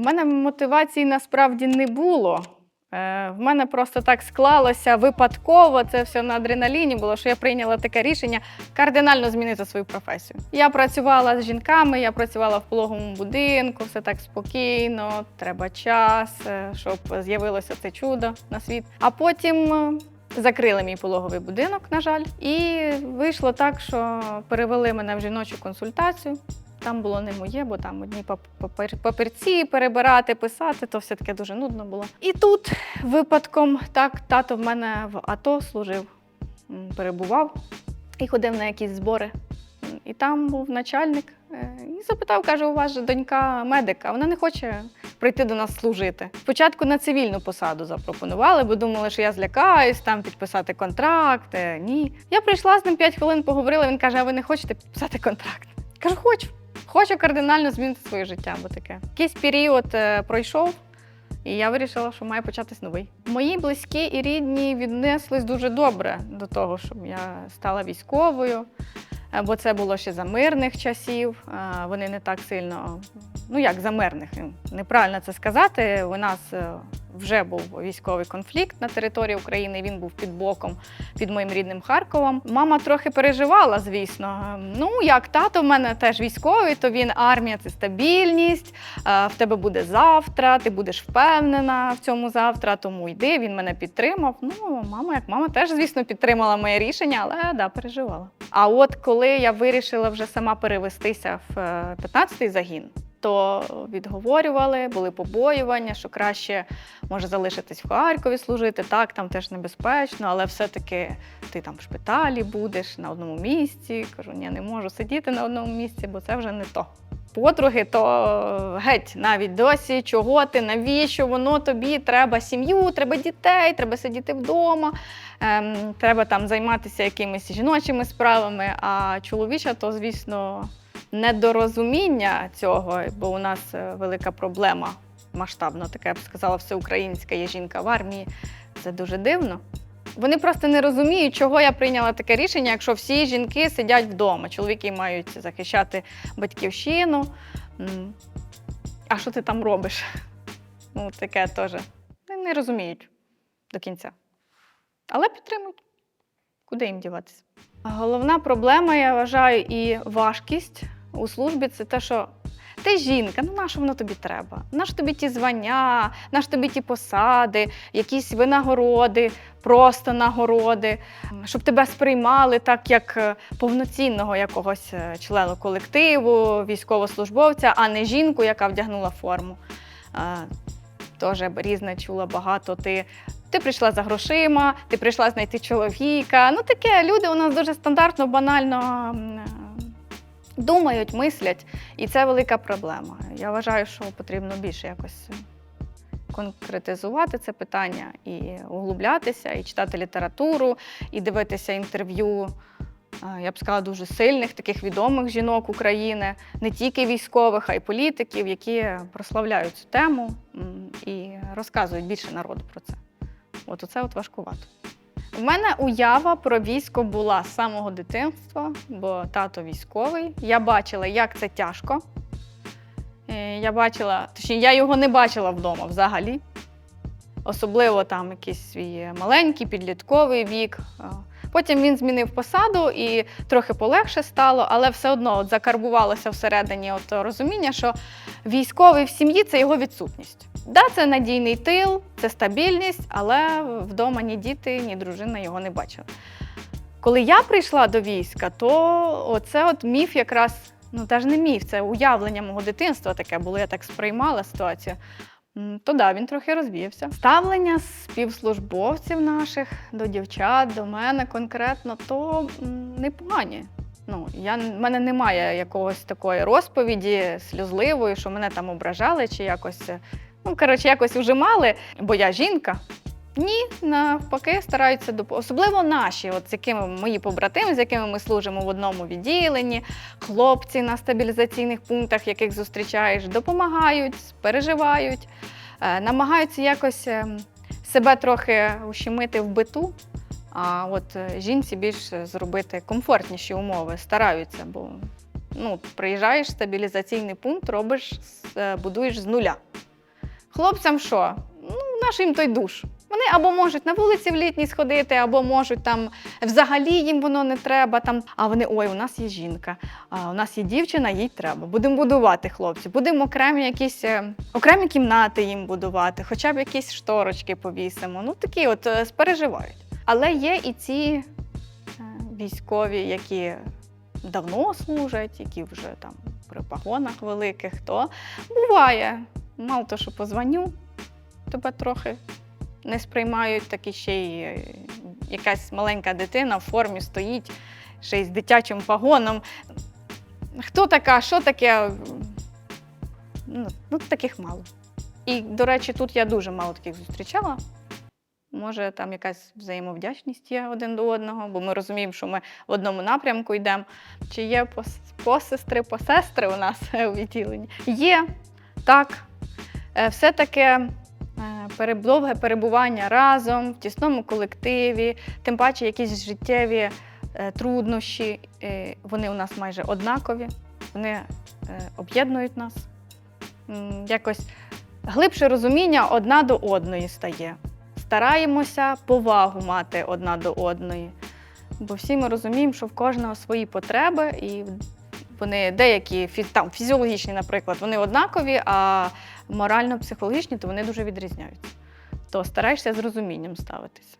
У мене мотивації насправді не було. Е, В мене просто так склалося випадково, це все на адреналіні було, що я прийняла таке рішення кардинально змінити свою професію. Я працювала з жінками, я працювала в пологовому будинку, все так спокійно, треба час, е, щоб з'явилося це чудо на світ. А потім е, закрили мій пологовий будинок, на жаль, і вийшло так, що перевели мене в жіночу консультацію. Там було не моє, бо там одні папірці перебирати, писати, то все таке дуже нудно було. І тут випадком так тато в мене в АТО служив, перебував і ходив на якісь збори. І там був начальник е, і запитав, каже, у вас же донька медика, вона не хоче прийти до нас служити. Спочатку на цивільну посаду запропонували, бо думали, що я злякаюсь, там підписати контракт. Е, Ні. Я прийшла з ним 5 хвилин, поговорила. Він каже: а ви не хочете підписати контракт? Кажу, хочу. Хочу кардинально змінити своє життя, бо таке. Якийсь період е, пройшов, і я вирішила, що має початись новий. Мої близькі і рідні віднеслись дуже добре до того, щоб я стала військовою, е, бо це було ще за мирних часів. е, Вони не так сильно, ну як за мирних, неправильно це сказати. У нас вже був військовий конфлікт на території України. Він був під боком під моїм рідним Харковом. Мама трохи переживала, звісно. Ну, як тато в мене теж військовий, то він армія це стабільність. е, В тебе буде завтра, ти будеш впевнена в цьому завтра, тому йди. Він мене підтримав. Ну, мама, як мама, теж, звісно, підтримала моє рішення, але да, переживала. А от коли я вирішила вже сама перевестися в е, 15-й загін. То відговорювали, були побоювання, що краще може залишитись в Харкові служити. Так, там теж небезпечно, але все-таки ти там в шпиталі будеш на одному місці. Кажу, ні, не можу сидіти на одному місці, бо це вже не то. Подруги, то геть навіть досі, чого ти, навіщо воно тобі треба сім'ю, треба дітей, треба сидіти вдома, ем, треба там займатися якимись жіночими справами. А чоловіча, то, звісно, недорозуміння цього, бо у нас е, велика проблема масштабно, така я б сказала, всеукраїнська є жінка в армії. Це дуже дивно. Вони просто не розуміють, чого я прийняла таке рішення, якщо всі жінки сидять вдома. Чоловіки мають захищати батьківщину. А що ти там робиш? Ну, таке теж. Не розуміють до кінця. Але підтримують. Куди їм діватися? Головна проблема, я вважаю, і важкість у службі це те, що ти жінка, ну на що воно тобі треба? На що тобі ті звання, на що тобі ті посади, якісь винагороди, просто нагороди, щоб тебе сприймали так, як е, повноцінного якогось е, члена колективу, військовослужбовця, а не жінку, яка вдягнула форму. Е, Теж різне чула багато. Ти, ти прийшла за грошима, ти прийшла знайти чоловіка. Ну таке люди у нас дуже стандартно, банально думають, мислять, і це велика проблема. Я вважаю, що потрібно більше якось конкретизувати це питання і углублятися, і читати літературу, і дивитися інтерв'ю. е, Я б сказала, дуже сильних, таких відомих жінок України, не тільки військових, а й політиків, які прославляють цю тему і розказують більше народу про це. От оце от важкувато. У мене уява про військо була з самого дитинства, бо тато військовий. Я бачила, як це тяжко. Е, Я бачила, точніше, я його не бачила вдома взагалі. Особливо там якийсь свій маленький підлітковий вік. Е, Потім він змінив посаду і трохи полегше стало, але все одно от закарбувалося всередині от розуміння, що військовий в сім'ї це його відсутність. Да, це надійний тил, це стабільність, але вдома ні діти, ні дружина його не бачили. Коли я прийшла до війська, то оце от міф якраз, ну теж не міф, це уявлення мого дитинства таке було, я так сприймала ситуацію. То да, він трохи розвіявся. Ставлення співслужбовців наших до дівчат, до мене конкретно, то непогані. Ну, я, в мене немає якогось такої розповіді сльозливої, що мене там ображали чи якось. Ну, коротше, якось ужимали, бо я жінка. Ні, навпаки, стараються доп... особливо наші, от з якими мої побратими, з якими ми служимо в одному відділенні, хлопці на стабілізаційних пунктах, яких зустрічаєш, допомагають, переживають, е, намагаються якось е, себе трохи ущемити в биту. А от е, жінці більш зробити комфортніші умови, стараються, бо ну, приїжджаєш в стабілізаційний пункт, робиш, е, будуєш з нуля. Хлопцям що? Ну, наш їм той душ. Вони або можуть на вулиці в літній сходити, або можуть там взагалі їм воно не треба. Там, а вони ой, у нас є жінка, а у нас є дівчина, їй треба. Будемо будувати хлопці, будемо окремі якісь е, окремі кімнати їм будувати, хоча б якісь шторочки повісимо. Ну такі от е, спереживають. Але є і ці е, військові, які давно служать, які вже там при погонах великих, то буває. Мало то, що позвоню, тебе трохи не сприймають, так і ще й е, якась маленька дитина в формі стоїть, ще й з дитячим погоном. Хто така, що таке? Ну, ну, таких мало. І, до речі, тут я дуже мало таких зустрічала. Може, там якась взаємовдячність є один до одного, бо ми розуміємо, що ми в одному напрямку йдемо. Чи є посестри, посестри у нас у відділенні? Є, так. Е, Все переб- довге перебування разом в тісному колективі, тим паче якісь життєві е, труднощі, е, вони у нас майже однакові, вони об'єднують нас. Якось глибше розуміння одна до одної стає. Стараємося повагу мати одна до одної. Бо всі ми розуміємо, що в кожного свої потреби, і вони деякі там, фізіологічні, наприклад, вони однакові, а морально-психологічні, то вони дуже відрізняються. То стараєшся з розумінням ставитися.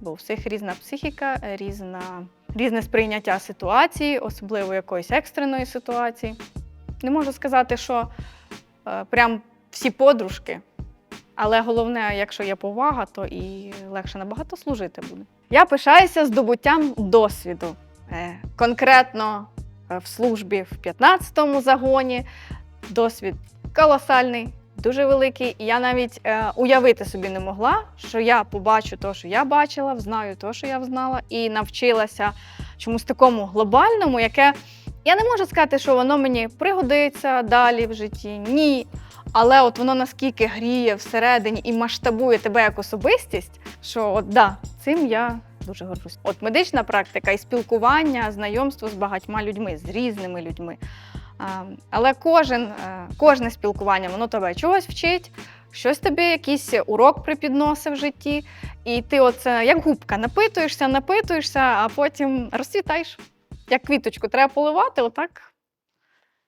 Бо у всіх різна психіка, різна, різне сприйняття ситуації, особливо якоїсь екстреної ситуації. Не можу сказати, що е, прям всі подружки, але головне, якщо є повага, то і легше набагато служити буде. Я пишаюся здобуттям досвіду. Е, Конкретно в службі в 15-му загоні. Досвід колосальний, дуже великий. І я навіть е, уявити собі не могла, що я побачу те, що я бачила, знаю те, що я знала, і навчилася чомусь такому глобальному, яке я не можу сказати, що воно мені пригодиться далі в житті. Ні. Але от воно наскільки гріє всередині і масштабує тебе як особистість, що от да, цим я дуже горжусь. От медична практика і спілкування, знайомство з багатьма людьми, з різними людьми. Але кожен, е, кожне спілкування воно тебе чогось вчить, щось тобі якийсь урок припідносить в житті. І ти оце як губка напитуєшся, напитуєшся, а потім розцвітаєш. Як квіточку треба поливати, отак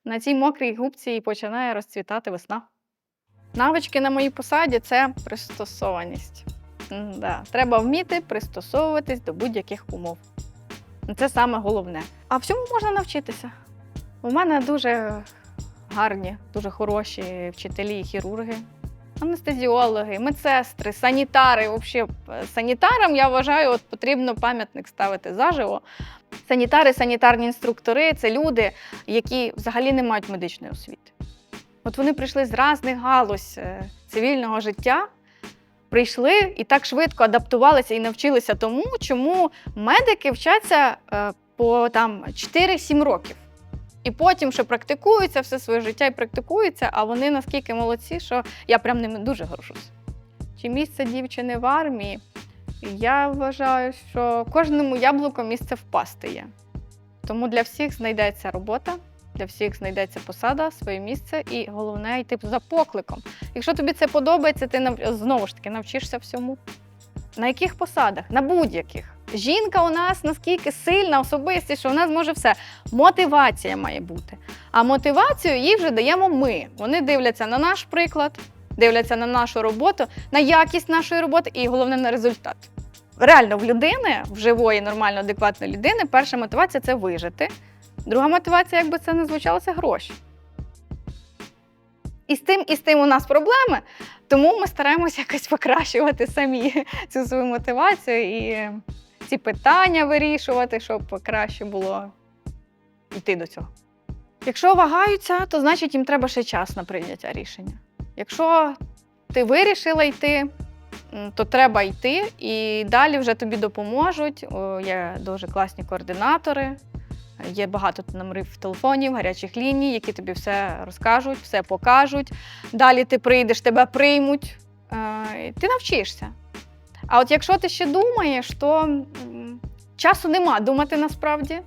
на цій мокрій губці і починає розцвітати весна. Навички на моїй посаді це пристосованість. М-да. Треба вміти пристосовуватись до будь-яких умов. Це саме головне. А всьому можна навчитися. У мене дуже гарні, дуже хороші вчителі і хірурги, анестезіологи, медсестри, санітари. Взагалі, санітарам я вважаю, от потрібно пам'ятник ставити заживо. Санітари, санітарні інструктори це люди, які взагалі не мають медичної освіти. От вони прийшли з різних галузь е, цивільного життя, прийшли і так швидко адаптувалися і навчилися тому, чому медики вчаться е, по там 4-7 років. І потім ще практикуються все своє життя і практикуються, а вони наскільки молодці, що я прям ними дуже горжусь. Чи місце дівчини в армії? Я вважаю, що кожному яблуку місце впасти є. Тому для всіх знайдеться робота, для всіх знайдеться посада, своє місце, і головне йти за покликом. Якщо тобі це подобається, ти нав- знову ж таки навчишся всьому. На яких посадах? На будь-яких. Жінка у нас наскільки сильна особистість, що в нас може все. Мотивація має бути. А мотивацію їй вже даємо ми. Вони дивляться на наш приклад, дивляться на нашу роботу, на якість нашої роботи і головне на результат. Реально, в людини, в живої, нормально, адекватної людини, перша мотивація це вижити. Друга мотивація, як би це не звучало, гроші. І з тим, і з тим у нас проблеми, тому ми стараємося якось покращувати самі цю свою мотивацію і ці питання вирішувати, щоб краще було йти до цього. Якщо вагаються, то значить їм треба ще час на прийняття рішення. Якщо ти вирішила йти, то треба йти, і далі вже тобі допоможуть. Є дуже класні координатори, є багато номерів телефонів, гарячих ліній, які тобі все розкажуть, все покажуть. Далі ти прийдеш, тебе приймуть, е, ти навчишся. А от якщо ти ще думаєш, то часу нема думати насправді.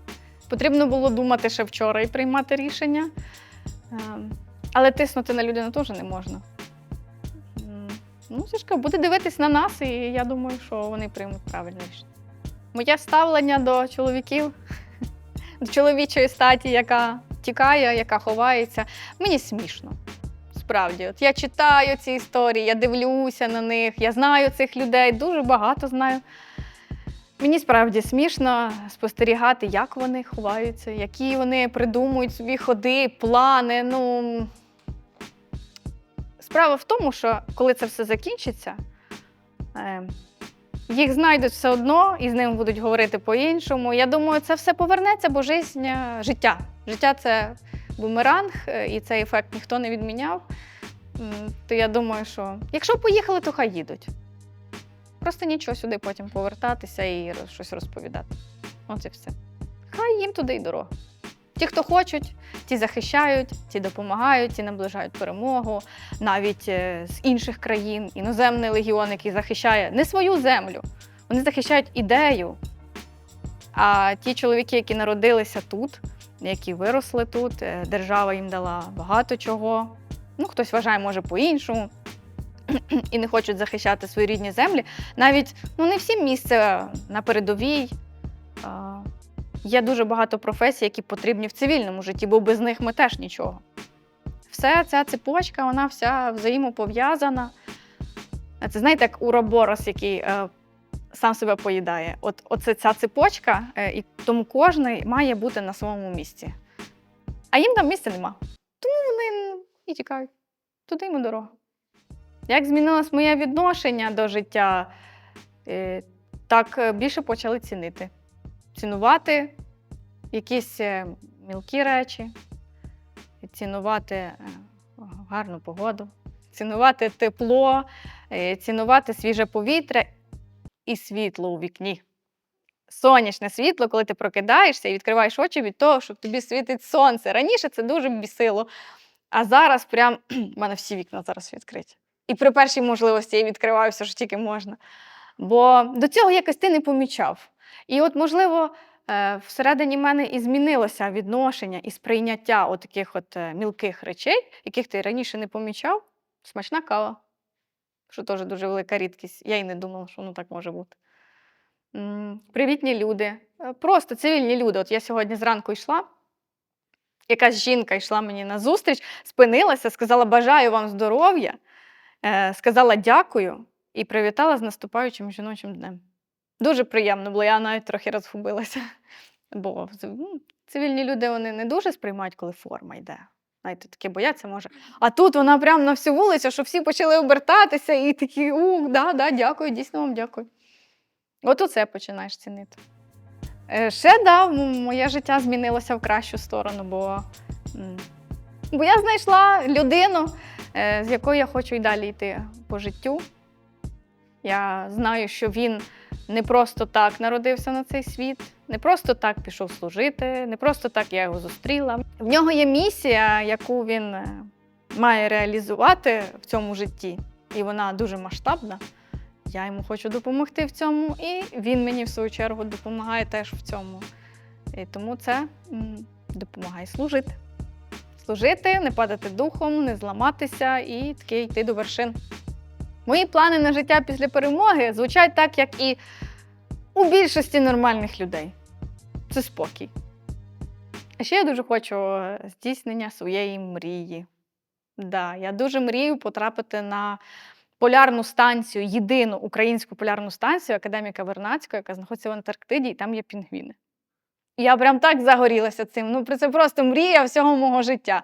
Потрібно було думати ще вчора і приймати рішення. Ем, Але тиснути на людину теж не можна. Ну, Сашка буде дивитись на нас, і я думаю, що вони приймуть правильне рішення. Моє ставлення до чоловіків, чоловічої статі, яка тікає, яка ховається, мені смішно. Справді, от я читаю ці історії, я дивлюся на них, я знаю цих людей, дуже багато знаю. Мені справді смішно спостерігати, як вони ховаються, які вони придумують собі ходи, плани. Ну справа в тому, що коли це все закінчиться, е, їх знайдуть все одно і з ними будуть говорити по-іншому. Я думаю, це все повернеться, бо жизнь, життя. Життя це бумеранг, е, і цей ефект ніхто не відміняв. То я думаю, що якщо поїхали, то хай їдуть. Просто нічого сюди потім повертатися і щось розповідати. І все. Хай їм туди й дорога. Ті, хто хочуть, ті захищають, ті допомагають, ті наближають перемогу. Навіть е, з інших країн, іноземний легіон, який захищає не свою землю, вони захищають ідею. А ті чоловіки, які народилися тут, які виросли тут, е, держава їм дала багато чого. Ну, хтось вважає, може, по-іншому. І не хочуть захищати свої рідні землі. Навіть ну, не всім місце на передовій. Є дуже багато професій, які потрібні в цивільному житті, бо без них ми теж нічого. Все ця цепочка, вона вся взаємопов'язана. Це знаєте, як уроборос, який е, сам себе поїдає. От оце ця цепочка, е, і тому кожен має бути на своєму місці. А їм там місця нема. Тому вони і тікають. Туди йому дорога. Як змінилось моє відношення до життя, е, так е, більше почали цінити. Цінувати якісь е, мілкі речі, цінувати е, гарну погоду, цінувати тепло, е, цінувати свіже повітря і світло у вікні. Сонячне світло, коли ти прокидаєшся і відкриваєш очі від того, що тобі світить сонце. Раніше це дуже бісило. А зараз прям в мене всі вікна зараз відкриті. І при першій можливості я відкриваю все, що тільки можна. Бо до цього якось ти не помічав. І от, можливо, е, всередині мене і змінилося відношення і сприйняття таких от е, мілких речей, яких ти раніше не помічав. Смачна кава, що теж дуже велика рідкість. Я й не думала, що воно так може бути. Привітні люди, Е, просто цивільні люди. От я сьогодні зранку йшла. Якась жінка йшла мені на зустріч, спинилася, сказала бажаю вам здоров'я, сказала дякую і привітала з наступаючим жіночим днем. Дуже приємно було, я навіть трохи розгубилася. Бо ну, цивільні люди вони не дуже сприймають, коли форма йде. Знаєте, таке бояться може. А тут вона прямо на всю вулицю, що всі почали обертатися і такі, ух, да, да, дякую, дійсно вам дякую. От оце починаєш цінити. Е, Ще да, моє життя змінилося в кращу сторону, бо, бо я знайшла людину, е, з якою я хочу й далі йти по життю. Я знаю, що він не просто так народився на цей світ, не просто так пішов служити, не просто так я його зустріла. В нього є місія, яку він е, має реалізувати в цьому житті, і вона дуже масштабна. Я йому хочу допомогти в цьому, і він мені, в свою чергу, допомагає теж в цьому. І тому це допомагає служити. Служити, не падати духом, не зламатися і таки йти до вершин. Мої плани на життя після перемоги звучать так, як і у більшості нормальних людей. Це спокій. А ще я дуже хочу е, здійснення своєї мрії. Да, я дуже мрію потрапити на полярну станцію, єдину українську полярну станцію академіка Вернацького, яка знаходиться в Антарктиді, і там є пінгвіни. Я прям так загорілася цим. Ну, це просто мрія всього мого життя.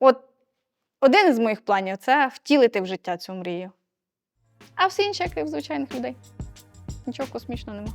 От один із моїх планів це втілити в життя цю мрію. А все інше, як і в звичайних людей. Нічого космічного нема.